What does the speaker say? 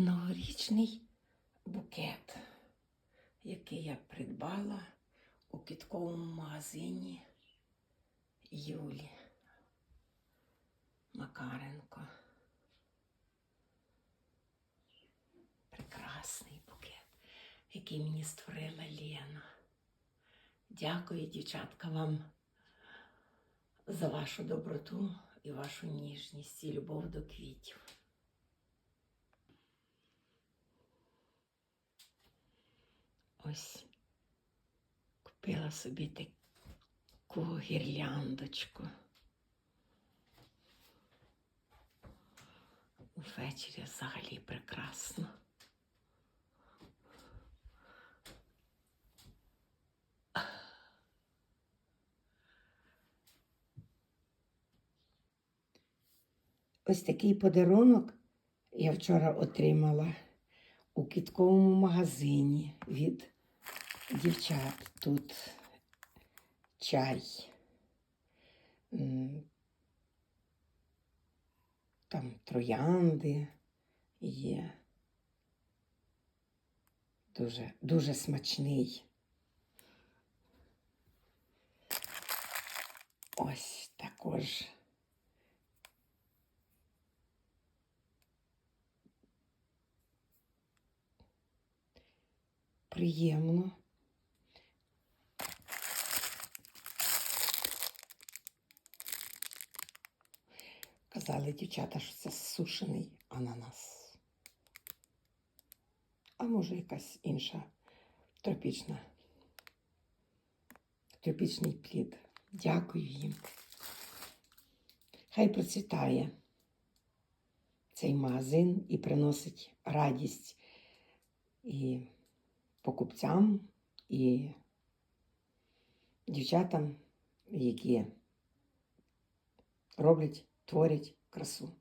новорічний букет, який я придбала у квітковому магазині Юлі Макаренко. Прекрасний букет, який мені створила Лена. Дякую, дівчатка, вам за вашу доброту і вашу ніжність і любов до квітів. Ось купила собі таку гірляндочку. Увечері взагалі прекрасно. Ось такий подарунок я вчора отримала у квітковому магазині від дівчат. Тут чай. Там троянди є. Дуже, дуже смачний. Ось також. Приємно. Казали дівчата, що це сушений ананас. А може якась інша тропічна. Тропічний плід. Дякую їм. Хай процвітає цей магазин і приносить радість і покупцям, і дівчатам, які роблять, творять красу.